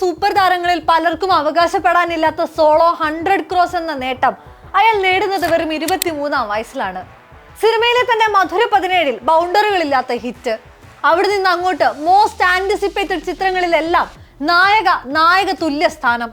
Super താരങ്ങളിൽ പലർക്കും അവകാശപ്പെടാനില്ലാത്ത solo hundred cross എന്ന നേട്ടം അയാൾ നേടുന്നത് വെറും ഇരുപത്തിമൂന്നാം വയസ്സിലാണ്. സിനിമയിലെ തന്നെ മധുര പതിനേഴിൽ ബൗണ്ടറികളില്ലാത്ത ഹിറ്റ്. അവിടെ നിന്ന് അങ്ങോട്ട് മോസ്റ്റ് ആന്റിസിപ്പേറ്റഡ് ചിത്രങ്ങളിലെല്ലാം നായക നായക തുല്യ സ്ഥാനം.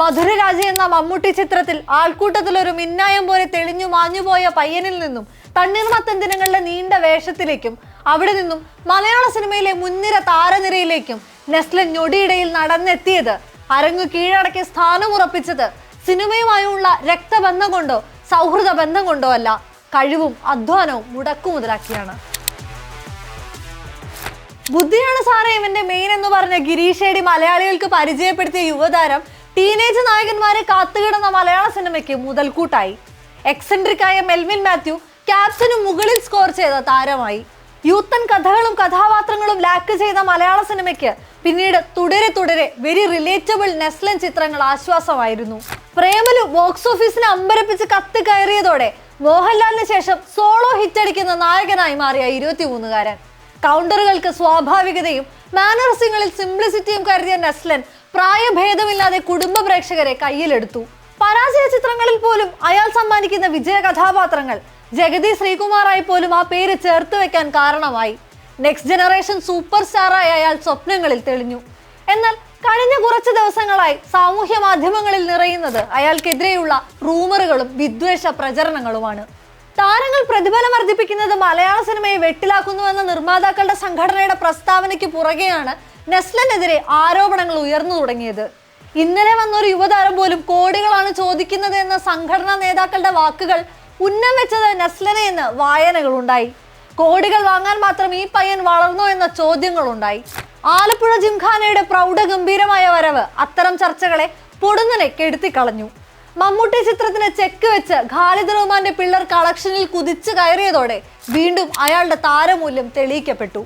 മധുരരാജ എന്ന മമ്മൂട്ടി ചിത്രത്തിൽ ആൾക്കൂട്ടത്തിൽ ഒരു മിന്നായം പോലെ തെളിഞ്ഞു മാഞ്ഞുപോയ പയ്യനിൽ നിന്നും തണ്ണീർമത്തൻ ദിനങ്ങളുടെ നീണ്ട വേഷത്തിലേക്കും അവിടെ നിന്നും മലയാള സിനിമയിലെ മുൻനിര താരനിരയിലേക്കും നെസ്ലൻ ഞൊടിയിടയിൽ നടന്നെത്തിയത്. അരങ്ങു കീഴടക്കി സ്ഥാനമുറപ്പിച്ചത് സിനിമയുമായുള്ള രക്തബന്ധം കൊണ്ടോ സൗഹൃദ ബന്ധം കൊണ്ടോ അല്ല കഴിവും അധ്വാനവും മുടക്കുമുതലാക്കിയാണ് ബുദ്ധിയാണ് സാറേ ഇവന്റെ മെയിൻ എന്ന് പറഞ്ഞ ഗിരീഷേടി മലയാളികൾക്ക് പരിചയപ്പെടുത്തിയ യുവതാരം ടീനേജ് നായകന്മാരെ കാത്തുകിടന്ന മലയാള സിനിമയ്ക്ക് മുതൽക്കൂട്ടായി. എക്സെൻട്രിക് ആയ മെൽവിൻ മാത്യു ക്യാപ്റ്റനു മുകളിൽ സ്കോർ ചെയ്ത താരമായി. യൂത്തൻ കഥകളും കഥാപാത്രങ്ങളും ലാക്ക് ചെയ്ത മലയാള സിനിമയ്ക്ക് പിന്നീട് തുടരെ തുടരെ വെരി റിലേറ്റബിൾ നെസ്ലൻ ചിത്രങ്ങൾ ആശ്വാസമായിരുന്നു. പ്രേമലു ബോക്സ് ഓഫീസിനെ അമ്പരപ്പിച്ച് കത്ത് കയറിയതോടെ മോഹൻലാലിന് ശേഷം സോളോ ഹിറ്റടിക്കുന്ന നായകനായി മാറിയ ഇരുപത്തിമൂന്നുകാരൻ. കൗണ്ടറുകൾക്ക് സ്വാഭാവികതയും മാനറസിങ്ങളിൽ സിംപ്ലിസിറ്റിയും കരുതിയ നെസ്ലൻ പ്രായഭേദമില്ലാതെ കുടുംബ പ്രേക്ഷകരെ കയ്യിലെടുത്തു. പരാജയ ചിത്രങ്ങളിൽ പോലും അയാൾ സമ്മാനിക്കുന്ന വിജയ കഥാപാത്രങ്ങൾ. ജഗതി ശ്രീകുമാറായി പോലും ആ പേര് ചേർത്ത് വെക്കാൻ കാരണമായി. നെക്സ്റ്റ് ജനറേഷൻ സൂപ്പർ സ്റ്റാറായി അയാൾ സ്വപ്നങ്ങളിൽ തെളിഞ്ഞു. എന്നാൽ കഴിഞ്ഞ കുറച്ച് ദിവസങ്ങളായി സാമൂഹ്യ മാധ്യമങ്ങളിൽ നിറയുന്നത് അയാൾക്കെതിരെയുള്ള റൂമറുകളും വിദ്വേഷ പ്രചരണങ്ങളുമാണ്. താരങ്ങൾ പ്രതിഫലം വർദ്ധിപ്പിക്കുന്നത് മലയാള സിനിമയെ വെട്ടിലാക്കുന്നുവെന്ന നിർമ്മാതാക്കളുടെ സംഘടനയുടെ പ്രസ്താവനയ്ക്ക് പുറകെയാണ് നെസ്ലനെതിരെ ആരോപണങ്ങൾ ഉയർന്നു തുടങ്ങിയത്. ഇന്നലെ വന്ന ഒരു യുവതാരം പോലും കോടികളാണ് ചോദിക്കുന്നത് എന്ന സംഘടനാ നേതാക്കളുടെ വാക്കുകൾ ഉന്നം വെച്ചത് നസ്ലനെ എന്ന് വായനകളുണ്ടായി. കോടികൾ വാങ്ങാൻ മാത്രം ഈ പയ്യൻ വളർന്നോ എന്ന ചോദ്യങ്ങളുണ്ടായി. ആലപ്പുഴ ജിംഖാനയുടെ പ്രൗഢഗംഭീരമായ വരവ് അത്തരം ചർച്ചകളെ പൊടുന്നനെ കെടുത്തിക്കളഞ്ഞു മമ്മൂട്ടി ചിത്രത്തിന് ചെക്ക് വെച്ച് ഖാലിദ് റഹ്മാന്റെ പിള്ളർ കളക്ഷനിൽ കുതിച്ചു കയറിയതോടെ വീണ്ടും അയാളുടെ താരമൂല്യം തെളിയിക്കപ്പെട്ടു.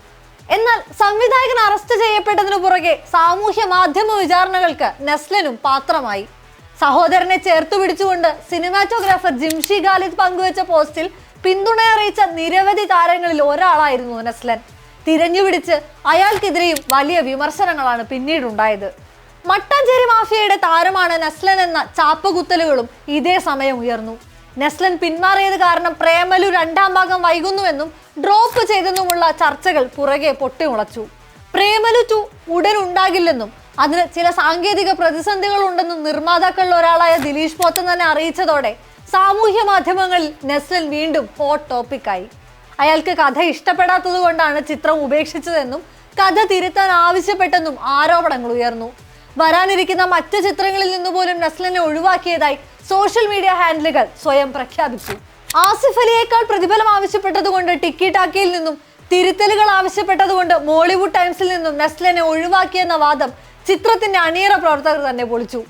എന്നാൽ സംവിധായകൻ അറസ്റ്റ് ചെയ്യപ്പെട്ടതിനു പുറകെ സാമൂഹ്യ മാധ്യമ വിചാരണകൾക്ക് നെസ്ലനും പാത്രമായി. സഹോദരനെ ചേർത്തു പിടിച്ചുകൊണ്ട് സിനിമാറ്റോഗ്രാഫർ ജിംഷി ഖാലിദ് പങ്കുവച്ച പോസ്റ്റിൽ പിന്തുണ അറിയിച്ച നിരവധി താരങ്ങളിൽ ഒരാളായിരുന്നു നെസ്ലൻ. തിരഞ്ഞുപിടിച്ച് അയാൾക്കെതിരെയും വലിയ വിമർശനങ്ങളാണ് പിന്നീടുണ്ടായത്. മട്ടാഞ്ചേരി മാഫിയയുടെ താരമാണ് നെസ്ലൻ എന്ന ചാപ്പകുത്തലുകളും ഇതേ സമയം ഉയർന്നു. നെസ്ലൻ പിന്മാറിയത് കാരണം പ്രേമലു രണ്ടാം ഭാഗം വൈകുന്നുവെന്നും ഡ്രോപ്പ് ചെയ്തെന്നുമുള്ള ചർച്ചകൾ പുറകെ പൊട്ടിമുളച്ചു. പ്രേമലു ടു ഉടൻ ഉണ്ടാകില്ലെന്നും അതിന് ചില സാങ്കേതിക പ്രതിസന്ധികൾ ഉണ്ടെന്നും നിർമ്മാതാക്കളിൽ ഒരാളായ ദിലീഷ് പോത്തൻ തന്നെ അറിയിച്ചതോടെ സാമൂഹ്യ മാധ്യമങ്ങളിൽ നെസ്ലൻ വീണ്ടും ഹോട്ട് ടോപ്പിക്കായി അയാൾക്ക് കഥ ഇഷ്ടപ്പെടാത്തത് കൊണ്ടാണ് ചിത്രം ഉപേക്ഷിച്ചതെന്നും കഥ തിരുത്താൻ ആവശ്യപ്പെട്ടെന്നും ആരോപണങ്ങൾ ഉയർന്നു. വരാനിരിക്കുന്ന മറ്റ് ചിത്രങ്ങളിൽ നിന്ന് പോലും നസ്ലിനെ ഒഴിവാക്കിയതായി സോഷ്യൽ മീഡിയ ഹാൻഡിലുകൾ സ്വയം പ്രഖ്യാപിച്ചു. ആസിഫ് അലിയേക്കാൾ പ്രതിഫലം ആവശ്യപ്പെട്ടതുകൊണ്ട് ടിക്കി ടാക്കിയിൽ നിന്നും തിരുത്തലുകൾ ആവശ്യപ്പെട്ടതുകൊണ്ട് മോളിവുഡ് ടൈംസിൽ നിന്നും നെസ്ലിനെ ഒഴിവാക്കിയെന്ന വാദം ചിത്രത്തിന്റെ അണിയറ പ്രവർത്തകർ തന്നെ പൊളിച്ചു.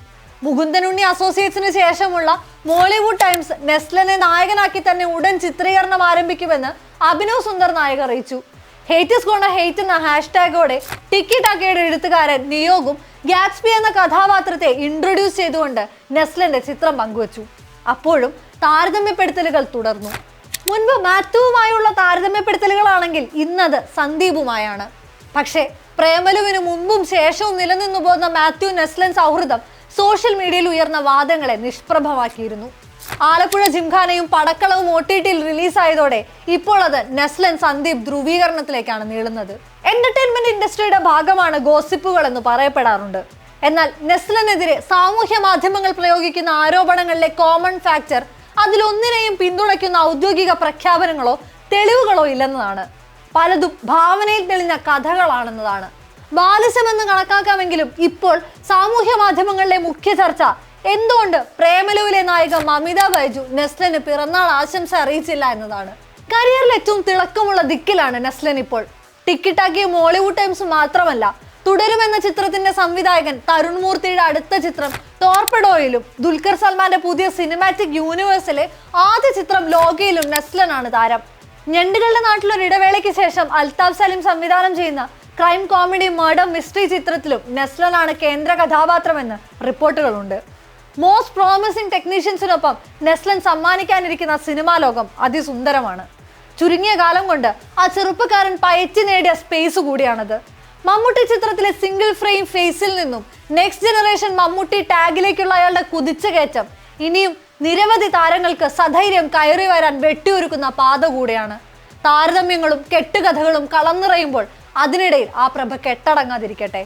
മുകുന്ദനുണ്ണി അസോസിയേറ്റ്സിന് ശേഷമുള്ള മോളിവുഡ് ടൈംസ് നെസ്ലനെ നായകനാക്കി തന്നെ ഉടൻ ചിത്രീകരണം ആരംഭിക്കുമെന്ന് അഭിനവ് സുന്ദർ നായക് അറിയിച്ചു. ഹേറ്റസ് കൊണ്ട ഹേറ്റ് എന്ന ഹാഷ്ടാഗോടെ ടിക്കി ടാക്കയുടെ എഴുത്തുകാരൻ നിയോഗും ഗാറ്റ്സ്ബി എന്ന കഥാപാത്രത്തെ ഇൻട്രൊഡ്യൂസ് ചെയ്തുകൊണ്ട് നെസ്ലന്റെ ചിത്രം പങ്കുവച്ചു. അപ്പോഴും താരതമ്യപ്പെടുത്തലുകൾ തുടർന്നു. മുൻപ് മാത്യുവുമായുള്ള താരതമ്യപ്പെടുത്തലുകളാണെങ്കിൽ ഇന്നത് സന്ദീപുമായാണ്. പക്ഷേ പ്രേമലുവിന് മുമ്പും ശേഷവും നിലനിന്നു പോകുന്ന മാത്യു നെസ്ലൻ സൗഹൃദം സോഷ്യൽ മീഡിയയിൽ ഉയർന്ന വാദങ്ങളെ നിഷ്പ്രഭമാക്കിയിരുന്നു. ആലപ്പുഴ ജിംഖാനയും പടക്കളവും ഒ ടി ടിയിൽ റിലീസായതോടെ ഇപ്പോൾ അത് നെസ്ലൻ സന്ദീപ് ധ്രുവീകരണത്തിലേക്കാണ് നീളുന്നത്. എന്റർടൈൻമെന്റ് ഇൻഡസ്ട്രിയുടെ ഭാഗമാണ് ഗോസിപ്പുകൾ എന്ന് പറയപ്പെടാറുണ്ട്. എന്നാൽ നെസ്ലനെതിരെ സാമൂഹ്യ മാധ്യമങ്ങൾ പ്രയോഗിക്കുന്ന ആരോപണങ്ങളിലെ കോമൺ ഫാക്ടർ അതിലൊന്നിനെയും പിന്തുണയ്ക്കുന്ന ഔദ്യോഗിക പ്രഖ്യാപനങ്ങളോ തെളിവുകളോ ഇല്ലെന്നതാണ്. പലതും ഭാവനയിൽ തെളിഞ്ഞ കഥകളാണെന്നതാണ്. ബാലിശമെന്ന് കണക്കാക്കാമെങ്കിലും ഇപ്പോൾ സാമൂഹ്യ മാധ്യമങ്ങളിലെ മുഖ്യ ചർച്ച എന്തുകൊണ്ട് പ്രേമലുവിലെ നായിക മമിത ബൈജു നെസ്ലന് പിറന്നാൾ ആശംസ അറിയിച്ചില്ല എന്നതാണ്? കരിയറിൽ ഏറ്റവും തിളക്കമുള്ള ദിക്കിലാണ് നെസ്ലൻ ഇപ്പോൾ. ടിക്കിട്ടാക്കിയ മോളിവുഡ് ടൈംസ് മാത്രമല്ല തുടരുമെന്ന ചിത്രത്തിന്റെ സംവിധായകൻ തരുൺ മൂർത്തിയുടെ അടുത്ത ചിത്രം ടോർപ്പഡോയിലും ദുൽഖർ സൽമാന്റെ പുതിയ സിനിമാറ്റിക് യൂണിവേഴ്സിലെ ആദ്യ ചിത്രം ലോകയിലും നെസ്ലനാണ് താരം. ഞണ്ടുകളുടെ നാട്ടിലൊരു ഇടവേളയ്ക്ക് ശേഷം അൽതാഫ് സലീം സംവിധാനം ചെയ്യുന്ന ക്രൈം കോമഡി മർഡർ മിസ്റ്ററി ചിത്രത്തിലും നെസ്ലനാണ് കേന്ദ്ര കഥാപാത്രമെന്ന് റിപ്പോർട്ടുകളുണ്ട്. മോസ്റ്റ് പ്രോമിസിംഗ് ടെക്നീഷ്യൻസിനൊപ്പം നെസ്ലൻ സമ്മാനിക്കാനിരിക്കുന്ന സിനിമാ ലോകം അതിസുന്ദരമാണ്. ചുരുങ്ങിയ കാലം കൊണ്ട് ആ ചെറുപ്പക്കാരൻ പയറ്റി നേടിയ സ്പേസ് കൂടിയാണത്. മമ്മൂട്ടി ചിത്രത്തിലെ സിംഗിൾ ഫ്രെയിം ഫേസിൽ നിന്നും നെക്സ്റ്റ് ജനറേഷൻ മമ്മൂട്ടി ടാഗിലേക്കുള്ള അയാളുടെ കുതിച്ചുകയറ്റം ഇനിയും നിരവധി താരങ്ങൾക്ക് സധൈര്യം കയറി വരാൻ വെട്ടിയൊരുക്കുന്ന പാത കൂടിയാണ്. താരതമ്യങ്ങളും കെട്ടുകഥകളും കളം നിറയുമ്പോൾ അതിനിടയിൽ ആ പ്രഭ കെട്ടടങ്ങാതിരിക്കട്ടെ.